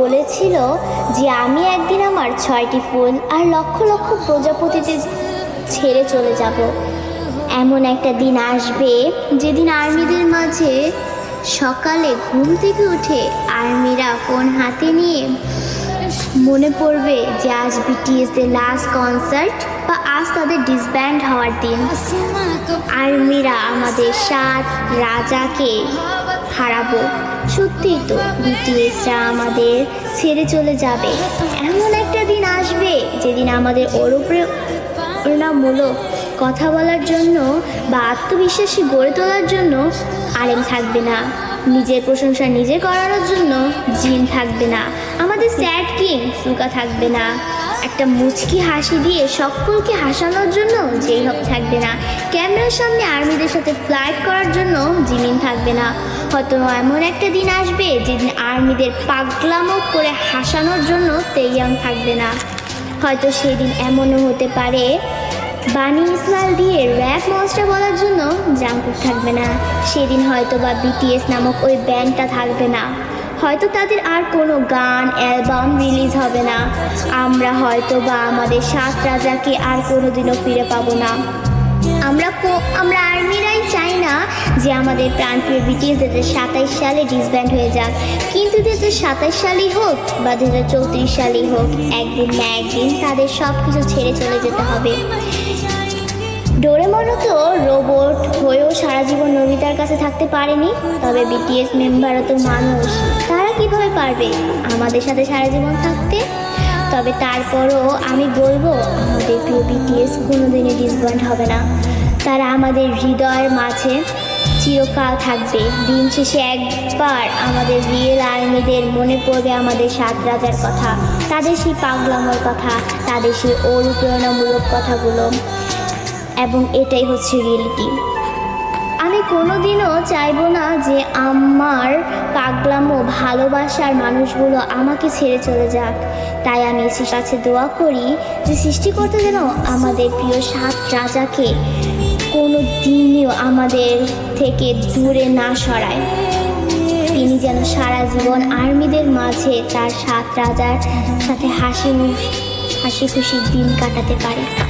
বলেছিল যে আমি একদিন আমার ছয়টি ফুল আর লক্ষ লক্ষ প্রজাপতিতে ছেড়ে চলে যাব। এমন একটা দিন আসবে যেদিন আর্মিদের মাঝে সকালে ঘুম থেকে উঠে আর্মিরা ফোন হাতে নিয়ে মনে পড়বে যে আজ বিটিএস এর লাস্ট কনসার্ট বা আজ তাদের ডিসব্যান্ড হওয়ার দিন। আর্মিরা আমাদের সাত রাজাকে হারাবো। সত্যিই তো বিটিএসরা আমাদের ছেড়ে চলে যাবে। এমন একটা দিন আসবে যেদিন আমাদের ওর উপরে প্রেরণামূলক কথা বলার জন্য বা আত্মবিশ্বাসী গড়ে তোলার জন্য আলেম থাকবে না। নিজের প্রশংসা নিজে করানোর জন্য জিন থাকবে না। আমাদের স্যাড কিং সুকা থাকবে না। একটা মুচকি হাসি দিয়ে সকলকে হাসানোর জন্য যেই হোক থাকবে না। ক্যামেরার সামনে আর্মিদের সাথে ফ্লাইট করার জন্য জিমিন থাকবে না। হয়তো এমন একটা দিন আসবে যেদিন আর্মিদের পাগলামো করে হাসানোর জন্য তেইয়াং থাকবে না। হয়তো সেদিন এমনও হতে পারে বানি ইসমাইল দিয়ে র্যাপ মনস্টার বলার জন্য জাঙ্কুক থাকবে না। সেদিন হয়তো বা বিটিএস নামক ওই ব্যান্ডটা থাকবে না। হয়তো তাদের আর কোনো গান, অ্যালবাম রিলিজ হবে না। আমরা হয়তো বা আমাদের সাত রাজাকে আর কোনোদিনও ফিরে পাবো না। আমরা আমরা আর্মিরাই চাই না যে আমাদের প্রাণপ্রিয় ব্রিটিশ দু হাজার সালে ডিসব্যান্ড হয়ে যাক। কিন্তু দু হাজার সাতাইশ সালেই হোক বা দু হাজার চৌত্রিশ সালেই হোক, একদিন না একদিন তাদের সব কিছু ছেড়ে চলে যেতে হবে। ডোরেমনও তো রোবট হয়েও সারা জীবন নবিতার কাছে থাকতে পারেনি, তবে বিটিএস মেম্বারও তো মানুষ। তারা কীভাবে পারবে আমাদের সাথে সারা জীবন থাকতে? তবে তারপরও আমি বলব, আমাদের প্রিয় বিটিএস কোনোদিনই ডিসব্যান্ড হবে না। তারা আমাদের হৃদয়ের মাঝে চিরকাল থাকবে। দিন শেষে একবার আমাদের রিয়েল আর্মিদের মনে পড়বে আমাদের সাত রাজার কথা, তাদের সেই পাগলামোর কথা, তাদের সেই অনুপ্রেরণামূলক কথাগুলো। এবং এটাই হচ্ছে রিয়েলিটি আমি কোনোদিনও চাইব না যে আমার পাগলামো ভালোবাসার মানুষগুলো আমাকে ছেড়ে চলে যাক। তাই আমি কাছে দোয়া করি যে সৃষ্টিকর্তা যেন আমাদের প্রিয় সাত রাজাকে কোনো দিনও আমাদের থেকে দূরে না সরায়। তিনি যেন সারা জীবন আর্মিদের মাঝে তার সাত রাজার সাথে হাসি হাসি খুশি দিন কাটাতে পারে।